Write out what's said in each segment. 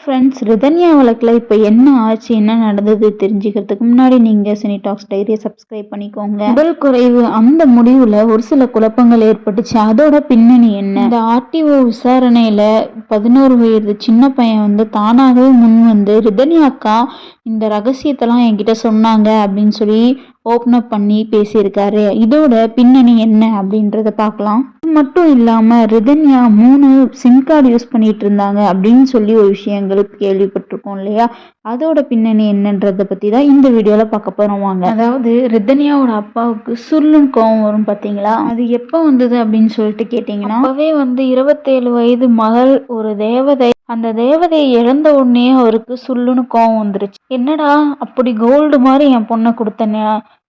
Friends Rithanya வழக்கில் இப்போ என்ன ஆச்சு என்ன நடந்தது தெரிஞ்சுக்கிறதுக்கு முன்னாடி நீங்கள் சினி டாக்ஸ் டைரியை சப்ஸ்கிரைப் பண்ணிக்கோங்க. உடல் குறைவு அந்த முடிவில் ஒரு சில குழப்பங்கள் ஏற்பட்டுச்சு. அதோட பின்னணி என்ன? இந்த ஆர்டிஓ விசாரணையில் பதினோரு வயது சின்ன பையன் வந்து தானாகவே முன் வந்து ரிதன்யா அக்கா இந்த ரகசியத்தெல்லாம் என்கிட்ட சொன்னாங்க அப்படின்னு சொல்லி ஓப்பன் அப் பண்ணி பேசியிருக்காரு. இதோட பின்னணி என்ன அப்படின்றத பார்க்கலாம். மட்டும் இல்லாமல் ரிதன்யா மூணு சிம் கார்டு யூஸ் பண்ணிட்டு இருந்தாங்க அப்படின்னு சொல்லி ஒரு விஷயங்கள் கேள்விப்பட்டிருக்கோம் இல்லையா? அதோட பின்னணி என்னன்றதை பற்றி தான் இந்த வீடியோவில் பார்க்க போகிறோம் வாங்க. அதாவது ரிதன்யாவோட அப்பாவுக்கு சுருளுன்னு கோவம் வரும் பார்த்தீங்களா அது எப்போ வந்தது அப்படின்னு சொல்லிட்டு கேட்டிங்கன்னா அப்பவே வந்து இருபத்தேழு வயது மகள் ஒரு தேவதை அந்த தேவதையை இழந்த உடனே அவருக்கு சுள்ளுன்னு கோவம் வந்துருச்சு. என்னடா அப்படி கோல்டு மாதிரி என் பொண்ணை கொடுத்தனே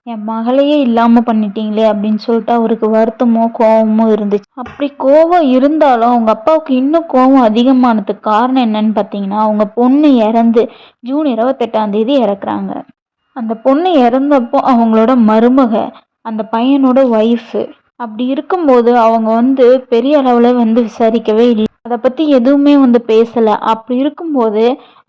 என் மகளையே இல்லாமல் பண்ணிட்டீங்களே அப்படின்னு சொல்லிட்டு அவருக்கு வருத்தமோ கோவமோ இருந்துச்சு. அப்படி கோவம் இருந்தாலும் அவங்க அப்பாவுக்கு இன்னும் கோவம் அதிகமானதுக்கு காரணம் என்னன்னு பார்த்தீங்கன்னா அவங்க பொண்ணு இறந்து ஜூன் இருபத்தெட்டாம் தேதி இறக்குறாங்க. அந்த பொண்ணு இறந்தப்போ அவங்களோட மருமக அந்த பையனோட ஒய்ஃபு அப்படி இருக்கும்போது அவங்க வந்து பெரிய அளவில் வந்து விசாரிக்கவே இல்லை. அதை பற்றி எதுவுமே வந்து பேசலை. அப்படி இருக்கும்போது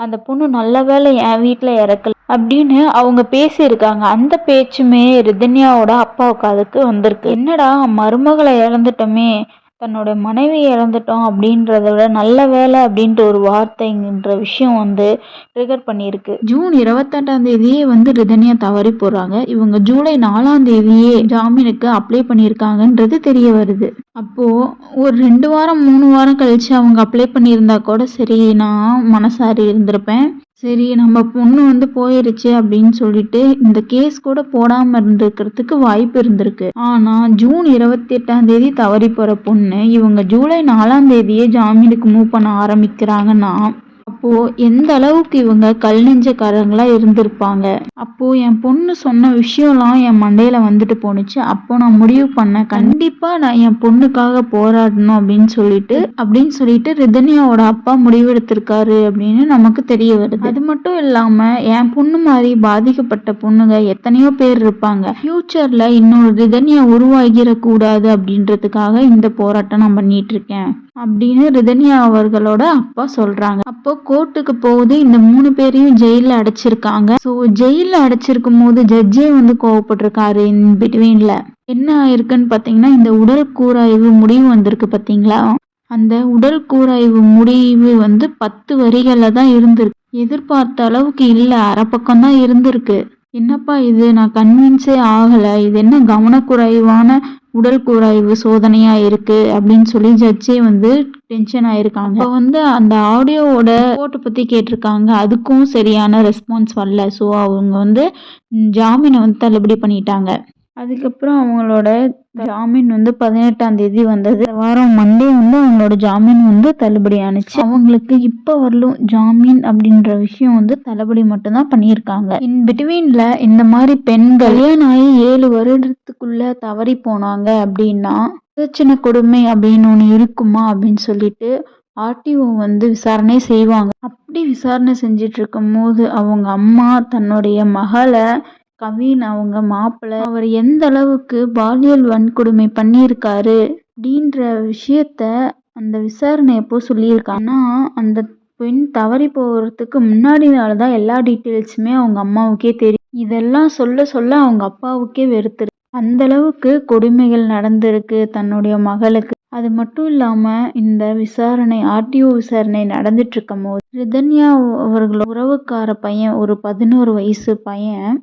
அந்த பொண்ணு நல்ல வேளை என் வீட்டில் இறக்கல. அப்படின்னு அவங்க பேசியிருக்காங்க. அந்த பேச்சுமே ரிதன்யாவோட அப்பாவுக்கு அதுக்கு வந்திருக்கு. என்னடா மருமகளை இழந்துட்டோமே தன்னோட மனைவி இழந்துட்டோம் அப்படின்றத விட நல்ல வேலை அப்படின்ற ஒரு வார்த்தைங்கிற விஷயம் வந்து ட்ரிகர் பண்ணியிருக்கு. ஜூன் இருபத்தெட்டாம் தேதியே வந்து ரிதன்யா தவறி போடுறாங்க இவங்க ஜூலை நாலாம் தேதியே ஜாமீனுக்கு அப்ளை பண்ணியிருக்காங்கன்றது தெரிய வருது. அப்போ ஒரு ரெண்டு வாரம் மூணு வாரம் கழிச்சு அவங்க அப்ளை பண்ணியிருந்தா கூட சரி நான் மனசாரி இருந்திருப்பேன். சரி நம்ம பொண்ணு வந்து போயிருச்சு அப்படின்னு சொல்லிட்டு இந்த கேஸ் கூட போடாமல் இருந்திருக்கிறதுக்கு வாய்ப்பு இருந்திருக்கு. ஆனால் ஜூன் இருபத்தி எட்டாம் தேதி தவறி போகிற பொண்ணு இவங்க ஜூலை நாலாம் தேதியே ஜாமீனுக்கு மூவ் பண்ண ஆரம்பிக்கிறாங்கன்னா அப்போ எந்த அளவுக்கு இவங்க கல் நெஞ்சக்காரங்களா இருந்திருப்பாங்க? அப்போ என் பொண்ணு சொன்ன விஷயம்லாம் என் மண்டையில வந்துட்டு போணுச்சு. அப்போ நான் முடிவு பண்ணேன் கண்டிப்பா நான் என் பொண்ணுக்காக போராடணும் அப்படின்னு சொல்லிட்டு அப்படின்னு சொல்லிட்டு ரிதன்யாவோட அப்பா முடிவெடுத்திருக்காரு அப்படின்னு நமக்கு தெரிய வருது. அது மட்டும் இல்லாம என் பொண்ணு மாதிரி பாதிக்கப்பட்ட பொண்ணுங்க எத்தனையோ பேர் இருப்பாங்க. ஃபியூச்சர்ல இன்னொரு ரிதன்யா உருவாகிடக்கூடாது அப்படின்றதுக்காக இந்த போராட்டம் நான் பண்ணிட்டு இருக்கேன். அப்படின்னு ரிதன்யா அவர்களோட அப்பா சொல்றாங்க. அப்போ கோர்ட்டுக்கு போகுது இந்த மூணு பேரையும் ஜெயில அடைச்சிருக்காங்க. ஸோ ஜெயில அடைச்சிருக்கும் போது ஜட்ஜே வந்து கோவப்பட்டிருக்காரு இன் பிட்வீன்ல என்ன ஆயிருக்குன்னு பாத்தீங்கன்னா இந்த உடல் கூராய்வு முடிவு வந்திருக்கு பாத்தீங்களா? அந்த உடல் கூராய்வு முடிவு வந்து பத்து வரிகள்ல தான் இருந்திருக்கு. எதிர்பார்த்த அளவுக்கு இல்ல அரை பக்கம் தான் இருந்திருக்கு. என்னப்பா இது? நான் கன்வின்ஸே ஆகலை. இது என்ன கவனக்குறைவான உடல் குறைவு சோதனையா இருக்கு? அப்படின்னு சொல்லி ஜட்ஜே வந்து டென்ஷன் ஆயிருக்காங்க. இப்போ வந்து அந்த ஆடியோவோட ரிப்போர்ட்டை பத்தி கேட்டிருக்காங்க. அதுக்கும் சரியான ரெஸ்பான்ஸ் வரல. ஸோ அவங்க வந்து ஜாமீனை வந்து தள்ளுபடி பண்ணிட்டாங்க. அதுக்கப்புறம் அவங்களோட ஜாமீன் வந்து பதினெட்டாம் தேதி வந்தது. வாரம் மண்டே வந்து அவங்களோட ஜாமீன் வந்து தள்ளுபடி ஆனிச்சு. அவங்களுக்கு இப்போ வரலும் ஜாமீன் அப்படின்ற விஷயம் வந்து தள்ளுபடி மட்டும்தான் பண்ணியிருக்காங்க. இன் பிட்வீனில் இந்த மாதிரி பெண்கள் கல்யாணம் ஆகி ஏழு வருடத்துக்குள்ள தவறி போனாங்க அப்படின்னா பிரச்சனை கொடுமை அப்படின்னு ஒன்று இருக்குமா அப்படின்னு சொல்லிட்டு ஆர்டிஓ வந்து விசாரணை செய்வாங்க. அப்படி விசாரணை செஞ்சிட்டு இருக்கும் போது அவங்க அம்மா தன்னுடைய மகளை கவின் அவங்க மாப்பிள்ளை அவர் எந்த அளவுக்கு பாலியல் வன்கொடுமை பண்ணியிருக்காரு அப்படின்ற விஷயத்த அந்த விசாரணை எப்போ சொல்லியிருக்காங்கன்னா அந்த பெண் தவறி போகிறதுக்கு முன்னாடி நாள் தான் எல்லா டீட்டெயில்ஸுமே அவங்க அம்மாவுக்கே தெரியும். இதெல்லாம் சொல்ல சொல்ல அவங்க அப்பாவுக்கே வெறுத்துரு. அந்த அளவுக்கு கொடுமைகள் நடந்திருக்கு தன்னுடைய மகளுக்கு. அது மட்டும் இல்லாமல் இந்த விசாரணை ஆர்டிஓ விசாரணை நடந்துட்டு இருக்கும் போது ரிதன்யா அவர்கள் உறவுக்கார பையன் ஒரு பதினோரு வயசு பையன்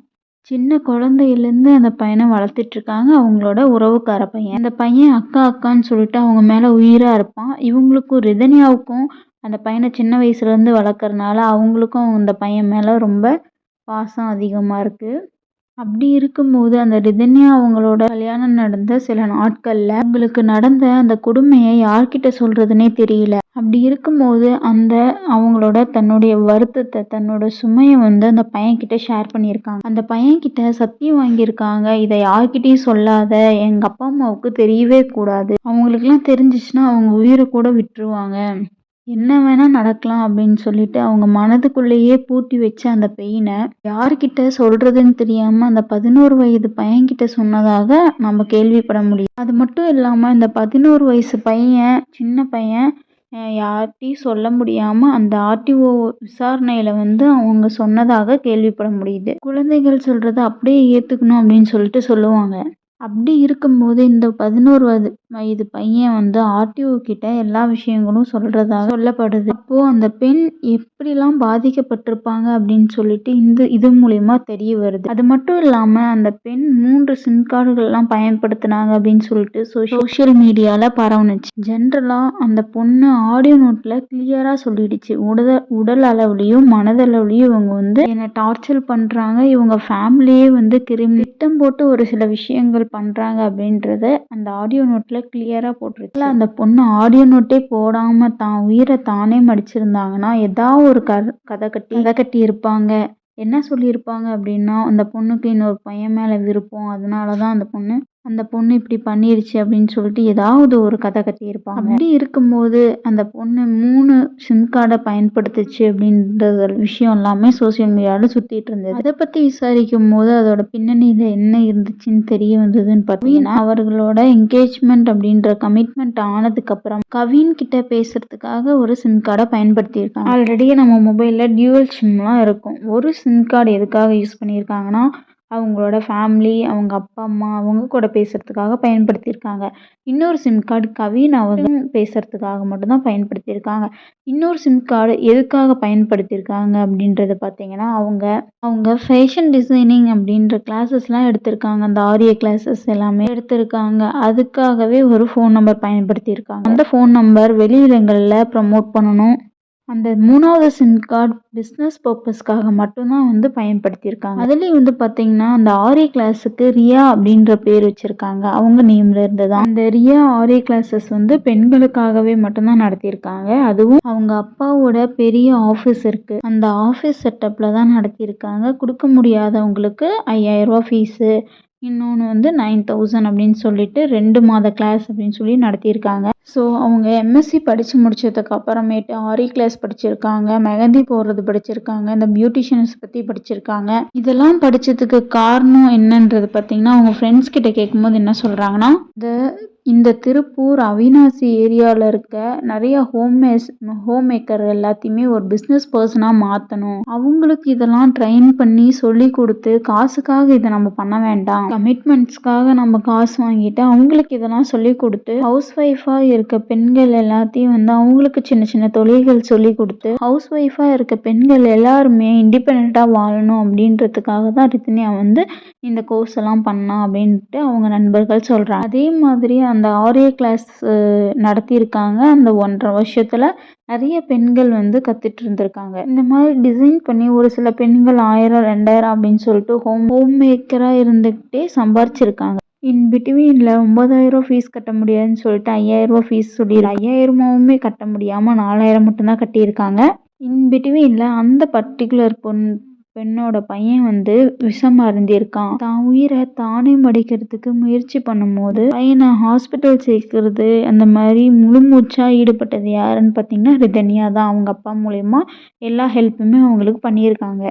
சின்ன குழந்தையிலேருந்து அந்த பையனை வளர்த்துட்ருக்காங்க. அவங்களோட உறவுக்கார பையன். அந்த பையன் அக்கா அக்கான்னு சொல்லிட்டு அவங்க மேலே உயிராக இருப்பான். இவங்களுக்கும் ரிதன்யாவுக்கும் அந்த பையனை சின்ன வயசுலேருந்து வளர்க்குறனால அவங்களுக்கும் அந்த பையன் மேலே ரொம்ப பாசம் அதிகமாக இருக்குது அப்படி இருக்கும்போது அந்த ரிதன்யா அவங்களோட கல்யாணம் நடந்த சில நாட்களில் அவங்களுக்கு நடந்த அந்த கொடுமையை யார்கிட்ட சொல்கிறதுனே தெரியல. அப்படி இருக்கும்போது அந்த அவங்களோட தன்னுடைய வருத்தத்தை தன்னோட சுமையை வந்து அந்த பையன்கிட்ட ஷேர் பண்ணியிருக்காங்க. அந்த பையன்கிட்ட சத்தியம் வாங்கியிருக்காங்க. இதை யார்கிட்டையும் சொல்லாத எங்கள் அப்பா அம்மாவுக்கு தெரியவே கூடாது. அவங்களுக்குலாம் தெரிஞ்சிச்சுன்னா அவங்க உயிரை கூட விட்டுருவாங்க. என்ன வேணால் நடக்கலாம் அப்படின்னு சொல்லிட்டு அவங்க மனதுக்குள்ளேயே பூட்டி வச்ச அந்த பெயினை யார்கிட்ட சொல்கிறதுன்னு தெரியாமல் அந்த பதினோரு வயது பையன்கிட்ட சொன்னதாக நம்ம கேள்விப்பட முடியும். அது மட்டும் இல்லாமல் இந்த பதினோரு வயசு பையன் சின்ன பையன் யார்கிட்டையும் சொல்ல முடியாமல் அந்த ஆர்டிஓ விசாரணையில் வந்து அவங்க சொன்னதாக கேள்விப்பட முடியுது. குழந்தைகள் சொல்கிறத அப்படியே ஏற்றுக்கணும் அப்படின்னு சொல்லிட்டு சொல்லுவாங்க. அப்படி இருக்கும்போது இந்த பதினோரு வயது வயது பையன் வந்து ஆர்டிஓ கிட்ட எல்லா விஷயங்களும் சொல்கிறதாக சொல்லப்படுது. அப்போது அந்த பெண் எப்படிலாம் பாதிக்கப்பட்டிருப்பாங்க அப்படின்னு சொல்லிட்டு இந்த இது மூலயமா தெரிய வருது. அது மட்டும் இல்லாமல் அந்த பெண் மூன்று சிம் கார்டுகள்லாம் பயன்படுத்தினாங்க அப்படின்னு சொல்லிட்டு சோஷியல் மீடியாவில் பரவுனுச்சு. ஜென்ரலாக அந்த பொண்ணு ஆடியோ நோட்டில் கிளியராக சொல்லிடுச்சு. உடல் உடல் அளவுலேயும் மனதளவுலேயும் இவங்க வந்து என்னை டார்ச்சர் பண்ணுறாங்க இவங்க ஃபேமிலியே வந்து கிரிமி திட்டம் போட்டு ஒரு சில விஷயங்கள் பண்ணுறாங்க அப்படின்றத அந்த ஆடியோ நோட்டில் கிளியராக போட்டிருக்கு. அந்த பொண்ணு ஆடியோ நோட்டே போடாமல் தான் உயிரை தானே மடிச்சிருந்தாங்கன்னா ஏதாவது ஒரு க கதை கட்டி கதை கட்டி இருப்பாங்க. என்ன சொல்லியிருப்பாங்க அப்படின்னா அந்த பொண்ணுக்கு இன்னொரு பையன் மேலே விருப்பம் அதனால தான் அந்த பொண்ணு அந்த பொண்ணு இப்படி பண்ணிருச்சு அப்படின்னு சொல்லிட்டு ஏதாவது ஒரு கதை கட்டியிருப்பாங்க. அப்படி இருக்கும்போது அந்த பொண்ணு மூணு சிம் கார்டை பயன்படுத்துச்சு அப்படின்ற விஷயம் எல்லாமே சோசியல் மீடியாவில் சுற்றிட்டு இருந்தது. அதை பற்றி விசாரிக்கும் போது அதோட பின்னணியில் என்ன இருந்துச்சுன்னு தெரிய வந்ததுன்னு பார்த்தீங்கன்னா அவர்களோட என்கேஜ்மெண்ட் அப்படின்ற கமிட்மெண்ட் ஆனதுக்கப்புறம் கவின் கிட்ட பேசுறதுக்காக ஒரு சிம் கார்டை பயன்படுத்தியிருக்காங்க. ஆல்ரெடி நம்ம மொபைலில் டியூவல் சிம்லாம் இருக்கும். ஒரு சிம் கார்டு எதுக்காக யூஸ் பண்ணியிருக்காங்கன்னா அவங்களோட ஃபேமிலி அவங்க அப்பா அம்மா அவங்க கூட பேசுகிறதுக்காக பயன்படுத்தியிருக்காங்க. இன்னொரு சிம் கார்டு கவின் அவங்க பேசுகிறதுக்காக மட்டும்தான் பயன்படுத்தியிருக்காங்க. இன்னொரு சிம் கார்டு எதுக்காக பயன்படுத்தியிருக்காங்க அப்படின்றத பார்த்தீங்கன்னா அவங்க அவங்க ஃபேஷன் டிசைனிங் அப்படின்ற கிளாஸஸ்லாம் எடுத்திருக்காங்க. அந்த ஆரிய கிளாஸஸ் எல்லாமே எடுத்திருக்காங்க. அதுக்காகவே ஒரு ஃபோன் நம்பர் பயன்படுத்தியிருக்காங்க. அந்த ஃபோன் நம்பர் வெளியிடங்களில் ப்ரமோட் பண்ணணும். அந்த மூணாவது சிம் கார்டு பிஸ்னஸ் பர்பஸ்க்காக மட்டும்தான் வந்து பயன்படுத்தியிருக்காங்க. அதுலேயும் வந்து பார்த்தீங்கன்னா அந்த ஆரி கிளாஸுக்கு ரியா அப்படின்ற பேர் வச்சுருக்காங்க. அவங்க நேமில் இருந்து தான் அந்த ரியா ஆரி கிளாஸஸ் வந்து பெண்களுக்காகவே மட்டும்தான் நடத்தியிருக்காங்க. அதுவும் அவங்க அப்பாவோட பெரிய ஆஃபீஸ் இருக்குது அந்த ஆஃபீஸ் செட்டப்பில் தான் நடத்தியிருக்காங்க. கொடுக்க முடியாதவங்களுக்கு ஐயாயிரரூபா ஃபீஸு இன்னொன்று வந்து நைன் தௌசண்ட் அப்படின்னு சொல்லிட்டு ரெண்டு மாத கிளாஸ் அப்படின்னு சொல்லி நடத்தியிருக்காங்க. ஸோ அவங்க எம்எஸ்சி படித்து முடித்ததுக்கு அப்புறமேட்டு ஆரி கிளாஸ் படிச்சிருக்காங்க மெஹந்தி போடுறது படிச்சிருக்காங்க இந்த பியூட்டிஷியன்ஸ் பற்றி படிச்சிருக்காங்க. இதெல்லாம் படித்ததுக்கு காரணம் என்னன்றது பார்த்தீங்கன்னா அவங்க ஃப்ரெண்ட்ஸ் கிட்ட கேட்கும்போது என்ன சொல்கிறாங்கன்னா இந்த இந்த திருப்பூர் அவினாசி ஏரியாவில் இருக்க நிறைய ஹோம்மேஸ் ஹோம் மேக்கர் எல்லாத்தையுமே ஒரு பிஸ்னஸ் பர்சனாக மாற்றணும் அவங்களுக்கு இதெல்லாம் ட்ரெயின் பண்ணி சொல்லி கொடுத்து காசுக்காக இதை நம்ம பண்ண வேண்டாம். கமிட்மெண்ட்ஸ்க்காக நம்ம காசு வாங்கிட்டு அவங்களுக்கு இதெல்லாம் சொல்லி கொடுத்து ஹவுஸ் ஒய்ஃபாக இருக்க பெண்கள் எல்லாத்தையும் வந்து அவங்களுக்கு சின்ன சின்ன தொழில்கள் சொல்லி கொடுத்து ஹவுஸ் ஒய்ஃபாக இருக்க பெண்கள் எல்லாருமே இண்டிபெண்ட்டாக வாழணும் அப்படின்றதுக்காக தான் ரித்தினியா வந்து இந்த கோர்ஸ் எல்லாம் பண்ணா அப்படின்ட்டு அவங்க நண்பர்கள் சொல்கிறாங்க அதே மாதிரி அந்த ஆரிய கிளாஸ் நடத்தியிருக்காங்க. அந்த ஒன்றரை வருஷத்தில் நிறைய பெண்கள் வந்து கற்றுட்டு இருந்திருக்காங்க. இந்த மாதிரி டிசைன் பண்ணி ஒரு சில பெண்கள் ஆயிரம் ரெண்டாயிரம் அப்படின்னு சொல்லிட்டு ஹோம் ஹோம் மேக்கராக இருந்துக்கிட்டே சம்பாரிச்சிருக்காங்க. இன் பிட்வீனில் ஒம்பதாயிரம் ஃபீஸ் கட்ட முடியாதுன்னு சொல்லிட்டு ஐயாயிரரூபா ஃபீஸ் சொல்லிடு ஐயாயிரமாவுமே கட்ட முடியாமல் நாலாயிரம் மட்டும்தான் கட்டியிருக்காங்க. இன் பிட்வீனில் அந்த பர்டிகுலர் பொண் பெண்ணோட பையன் வந்து விஷமா இருந்திருக்கான். தான் உயிரை தானே மடிக்கிறதுக்கு முயற்சி பண்ணும்போது பையனை ஹாஸ்பிட்டல் சேர்க்கறது அந்த மாதிரி முழு மூச்சாக ஈடுபட்டது யாருன்னு பார்த்தீங்கன்னா ரிதன்யா தான். அவங்க அப்பா மூலயமா எல்லா ஹெல்ப்புமே அவங்களுக்கு பண்ணியிருக்காங்க.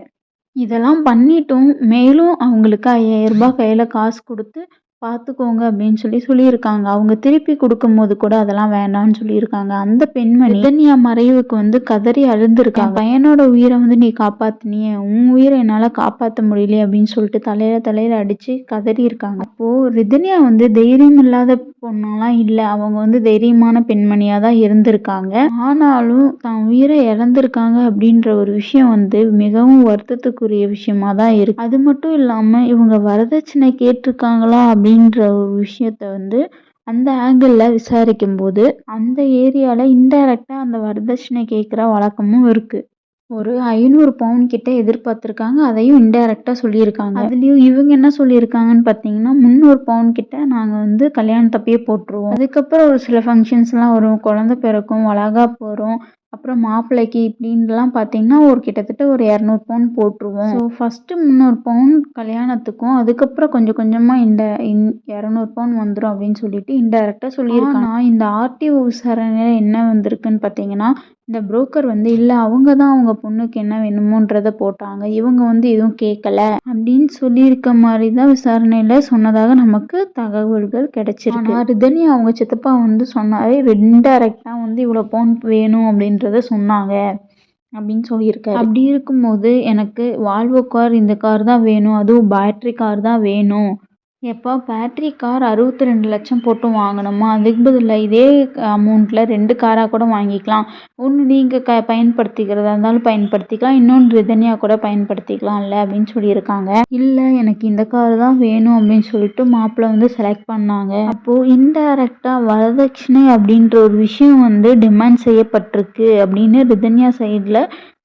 இதெல்லாம் பண்ணிட்டும் மேலும் அவங்களுக்கு ஐயாயிரம் ரூபாய் கையில் காசு கொடுத்து பார்த்துக்கோங்க அப்படின்னு சொல்லி சொல்லியிருக்காங்க. அவங்க திருப்பி கொடுக்கும்போது கூட அதெல்லாம் வேண்டாம்னு சொல்லியிருக்காங்க. அந்த பெண்மணி இதன்யா மறைவுக்கு வந்து கதறி அழுந்திருக்காங்க. பையனோட உயிரை வந்து நீ காப்பாத்தினியே. உன் உயிரை என்னால் காப்பாற்ற முடியல அப்படின்னு சொல்லிட்டு தலையில தலையில அடிச்சு கதறி இருக்காங்க அப்போ ரிதன்யா வந்து தைரியம் இல்லாத பொண்ணெல்லாம் இல்லை. அவங்க வந்து தைரியமான பெண்மணியாக தான் இருந்திருக்காங்க. ஆனாலும் தான் உயிரை இழந்திருக்காங்க அப்படின்ற ஒரு விஷயம் வந்து மிகவும் வருத்தத்துக்குரிய விஷயமா தான் இருக்கு. அது மட்டும் இல்லாமல் இவங்க வரதட்சணை கேட்டிருக்காங்களா அப்படின்னு அப்படின்ற ஒரு விஷயத்த வந்து அந்த ஆங்கிளில் விசாரிக்கும் போது அந்த ஏரியாவில் இன்டைரக்டாக அந்த வரதட்சணை கேட்குற வழக்கமும் இருக்குது ஒரு ஐநூறு பவுன் கிட்ட எதிர்பார்த்துருக்காங்க அதையும் இன்டைரக்டாக சொல்லியிருக்காங்க. அதுலேயும் இவங்க என்ன சொல்லியிருக்காங்கன்னு பார்த்தீங்கன்னா முந்நூறு பவுன் கிட்ட நாங்கள் வந்து கல்யாணத்தப்பயே போட்டுருவோம். அதுக்கப்புறம் ஒரு சில ஃபங்க்ஷன்ஸ்லாம் வரும். குழந்த பிறக்கும் வளகாப்பு போகிறோம் அப்புறம் மாப்பிள்ளைக்கு இப்படின்லாம் பார்த்தீங்கன்னா ஒரு கிட்டத்தட்ட ஒரு இரநூறு பவுன் போட்டுருவோம். ஸோ ஃபஸ்ட்டு முந்நூறு பவுன் கல்யாணத்துக்கும் அதுக்கப்புறம் கொஞ்சம் கொஞ்சமாக இந்த இன் இரநூறு பவுன் வந்துடும் அப்படின்னு சொல்லிட்டு இன்டெரக்டாக சொல்லியிருக்காங்க. இந்த ஆர்டிஓ விசாரணையில் என்ன வந்திருக்குன்னு பார்த்தீங்கன்னா இந்த புரோக்கர் வந்து இல்லை அவங்க தான் அவங்க பொண்ணுக்கு என்ன வேணுமோன்றதை போட்டாங்க. இவங்க வந்து எதுவும் கேட்கல அப்படின்னு சொல்லியிருக்க மாதிரி தான் விசாரணையில் சொன்னதாக நமக்கு தகவல்கள் கிடைச்சிருக்கு. ரிதனி அவங்க சித்தப்பா வந்து சொன்னாரு இன்டைரக்டாக வந்து இவ்வளோ பவுன் வேணும் அப்படின்றத சொன்னாங்க அப்படின்னு சொல்லியிருக்காரு. அப்படி இருக்கும்போது எனக்கு வால்வோ கார் இந்த கார் தான் வேணும். அதுவும் பேட்ரி கார் தான் வேணும். எப்பா பேட்ரி கார் அறுபத்தி ரெண்டு லட்சம் போட்டு வாங்கணுமா? அதுக்கு பதிலாக இதே அமௌண்ட்டில் ரெண்டு காராக கூட வாங்கிக்கலாம். ஒன்று நீங்கள் க பயன்படுத்திக்கிறதா இருந்தாலும் பயன்படுத்திக்கலாம். இன்னொன்று ரிதன்யா கூட பயன்படுத்திக்கலாம்ல அப்படின்னு சொல்லியிருக்காங்க. இல்லை எனக்கு இந்த கார் தான் வேணும் அப்படின்னு சொல்லிட்டு மாப்பிள்ளை வந்து செலக்ட் பண்ணாங்க. அப்போது இன்டைரக்டாக வரதட்சணை அப்படின்ற ஒரு விஷயம் வந்து டிமாண்ட் செய்யப்பட்டிருக்கு அப்படின்னு ரிதன்யா சைடில்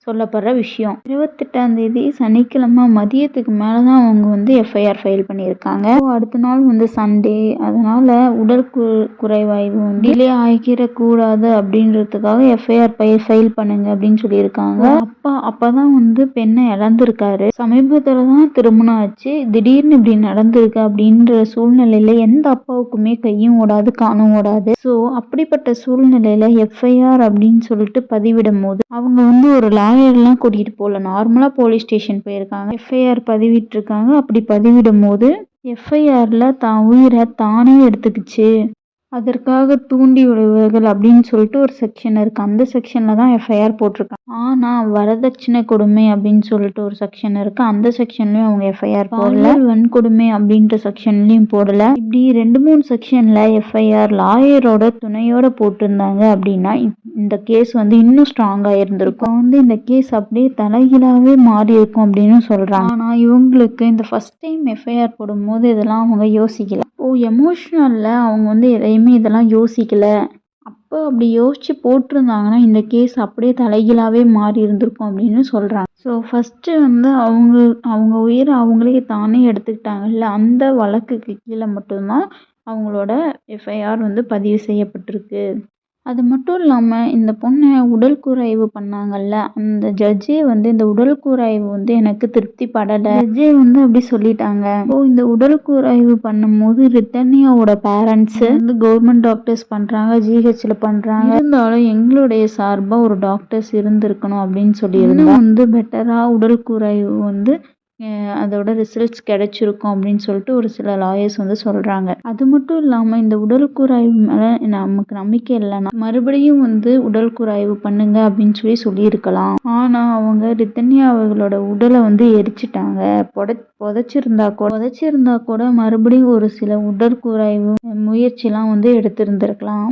சொல்லப்படுற விஷயம். இருபத்தெட்டாம் தேதி சனிக்கிழமை மதியத்துக்கு மேலே தான் அவங்க வந்து எஃப்ஐஆர் ஃபைல் பண்ணியிருக்காங்க. அடுத்த நாள் வந்து சண்டே அதனால் உடல் கு குறைவாய்வு வந்து டிலே ஆகிடக்கூடாது அப்படின்றதுக்காக எஃப்ஐஆர் ஃபைல் ஃபைல் பண்ணுங்க அப்படின்னு சொல்லியிருக்காங்க. அப்பா அப்போ தான் வந்து பெண்ணை இழந்திருக்காரு. சமீபத்தில் தான் திருமணம் ஆச்சு. திடீர்னு இப்படி நடந்திருக்கு அப்படின்ற சூழ்நிலையில் எந்த அப்பாவுக்குமே கையும் ஓடாது காணும் ஓடாது. ஸோ அப்படிப்பட்ட சூழ்நிலையில் எஃப்ஐஆர் அப்படின்னு சொல்லிட்டு பதிவிடும் போது அவங்க வந்து ஒரு லா லாயர்லாம் கூட்டிகிட்டு போகல. நார்மலாக போலீஸ் ஸ்டேஷன் போயிருக்காங்க. எஃப்ஐஆர் பதிவிட்டிருக்காங்க. அப்படி பதிவிடும் போது எஃப்ஐஆரில் தான் உயிரை தானே எடுத்துக்கிச்சு. அதற்காக தூண்டி விடுவார்கள் அப்படின்னு சொல்லிட்டு ஒரு செக்ஷன் இருக்குது அந்த செக்ஷனில் தான் எஃப்ஐஆர் போட்டிருக்காங்க. ஆனால் வரதட்சணை கொடுமை அப்படின்னு சொல்லிட்டு ஒரு செக்ஷன் இருக்குது அந்த செக்ஷன்லேயும் அவங்க எஃப்ஐஆர் போடல. வன்கொடுமை அப்படின்ற செக்ஷன்லேயும் போடலை. இப்படி ரெண்டு மூணு செக்ஷனில் எஃப்ஐஆர் லாயரோட துணையோட போட்டிருந்தாங்க அப்படின்னா இந்த கேஸ் வந்து இன்னும் ஸ்ட்ராங்காக இருந்திருக்கும். வந்து இந்த கேஸ் அப்படியே தலைகீழாகவே மாறி இருக்கும் அப்படின்னு சொல்கிறாங்க ஆனால் இவங்களுக்கு இந்த ஃபஸ்ட் டைம் எஃப்ஐஆர் போடும்போது இதெல்லாம் அவங்க யோசிக்கல. ஓ எமோஷ்னலில் அவங்க வந்து எதையுமே இதெல்லாம் யோசிக்கல. அப்போ அப்படி யோசித்து போட்டிருந்தாங்கன்னா இந்த கேஸ் அப்படியே தலைகீழாகவே மாறி இருந்திருக்கும் அப்படின்னு சொல்கிறாங்க ஸோ ஃபஸ்ட்டு வந்து அவங்க அவங்க உயிரை அவங்களே தானே எடுத்துக்கிட்டாங்கல்ல அந்த வழக்குக்கு கீழே மட்டும்தான் அவங்களோட எஃப்ஐஆர் வந்து பதிவு செய்யப்பட்டிருக்கு. அது மட்டும் இல்லாமல் இந்த பொண்ணை உடல் கூராய்வு பண்ணாங்கல்ல அந்த ஜட்ஜே வந்து இந்த உடல் கூராய்வு வந்து எனக்கு திருப்தி படலை. ஜட்ஜே வந்து அப்படி சொல்லிட்டாங்க. ஓ இந்த உடல் கூராய்வு பண்ணும்போது ரிட்டர்னியாவோட பேரண்ட்ஸு வந்து கவர்மெண்ட் டாக்டர்ஸ் பண்ணுறாங்க ஜிஹெச்சில் பண்ணுறாங்க இருந்தாலும் எங்களுடைய சார்பாக ஒரு டாக்டர்ஸ் இருந்திருக்கணும் அப்படின்னு சொல்லியிருந்தோம் வந்து பெட்டராக உடல் கூராய்வு வந்து அதோட ரிசல்ட்ஸ் கிடைச்சிருக்கும் அப்படின்னு சொல்லிட்டு ஒரு சில லாயர்ஸ் வந்து சொல்கிறாங்க அது மட்டும் இல்லாமல் இந்த உடல் கூராய்வு மேலே நமக்கு நம்பிக்கை இல்லைன்னா மறுபடியும் வந்து உடல் கூராய்வு பண்ணுங்க அப்படின்னு சொல்லி சொல்லியிருக்கலாம். ஆனால் அவங்க ரித்தன்யா அவர்களோட உடலை வந்து எரிச்சிட்டாங்க. புட புதைச்சிருந்தா கூட புதைச்சிருந்தா கூட மறுபடியும் ஒரு சில உடற்கூராய்வு முயற்சிலாம் வந்து எடுத்திருந்திருக்கலாம்.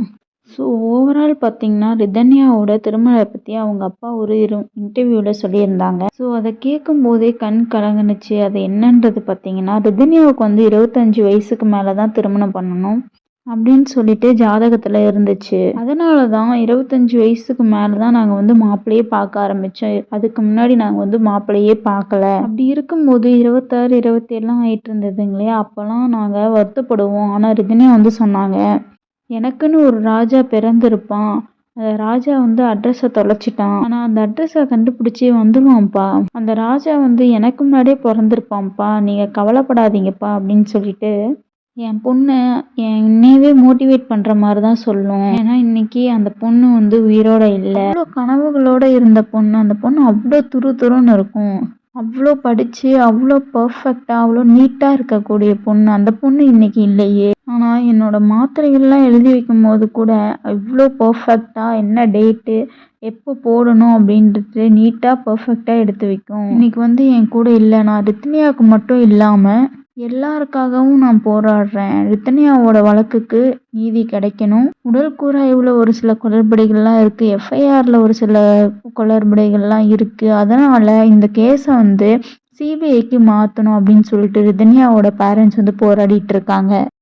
ஸோ ஓவரால் பார்த்தீங்கன்னா ரிதன்யாவோட திருமணத்தை பற்றி அவங்க அப்பா ஒரு இரு இன்டர்வியூவில் சொல்லியிருந்தாங்க. ஸோ அதை கேட்கும் போதே கண் கலங்குனுச்சு. அது என்னன்றது பார்த்தீங்கன்னா ரிதன்யாவுக்கு வந்து இருபத்தஞ்சி வயசுக்கு மேலே தான் திருமணம் பண்ணணும் அப்படின்னு சொல்லிட்டு ஜாதகத்தில் இருந்துச்சு. அதனால தான் இருபத்தஞ்சி வயசுக்கு மேலே தான் நாங்கள் வந்து மாப்பிள்ளையே பார்க்க ஆரம்பித்தோம் அதுக்கு முன்னாடி நாங்கள் வந்து மாப்பிள்ளையே பார்க்கல. அப்படி இருக்கும்போது இருபத்தாறு இருபத்தேழுலாம் ஆயிட்டு இருந்ததுங்களே அப்போல்லாம் நாங்கள் வருத்தப்படுவோம். ஆனால் ரிதன்யா வந்து சொன்னாங்க எனக்குன்னு ஒரு ராஜா பிறந்திருப்பான். அந்த ராஜா வந்து அட்ரஸை தொலைச்சிட்டான். ஆனால் அந்த அட்ரஸை கண்டுபிடிச்சி வந்துடுவான்ப்பா அந்த ராஜா வந்து எனக்கு முன்னாடியே பிறந்திருப்பான்ப்பா. நீங்கள் கவலைப்படாதீங்கப்பா அப்படின்னு சொல்லிட்டு என் பொண்ணு என்னையவே மோட்டிவேட் பண்ணுற மாதிரி தான் சொல்லும். ஏன்னா இன்னைக்கு அந்த பொண்ணு வந்து உயிரோட இல்லை. அவ்வளோ கனவுகளோட இருந்த பொண்ணு அந்த பொண்ணு அவ்வளோ துரு துருன்னு இருக்கும். அவ்வளோ படித்து அவ்வளோ பர்ஃபெக்டாக அவ்வளோ நீட்டாக இருக்கக்கூடிய பொண்ணு. அந்த பொண்ணு இன்னைக்கு இல்லையே. ஆனால் என்னோடய மாத்திரைகள்லாம் எழுதி வைக்கும்போது கூட இவ்வளோ பர்ஃபெக்டாக என்ன டேட்டு எப்போ போடணும் அப்படின்றது நீட்டாக பர்ஃபெக்டாக எடுத்து வைக்கும். இன்னைக்கு வந்து என் கூட இல்லை. நான் ரித்னியாவுக்கு மட்டும் இல்லாமல் எல்லாருக்காகவும் நான் போராடுறேன். ரித்தனியாவோட வழக்குக்கு நீதி கிடைக்கணும். உடல் கூறாய்வில் ஒரு சில குளறுபடிகள்லாம் இருக்குது எஃப்ஐஆரில் ஒரு சில குளறுபடிகள்லாம் இருக்குது அதனால் இந்த கேஸை வந்து சிபிஐக்கு மாற்றணும் அப்படின்னு சொல்லிட்டு ரிதன்யாவோட பேரண்ட்ஸ் வந்து போராடிட்டு இருக்காங்க.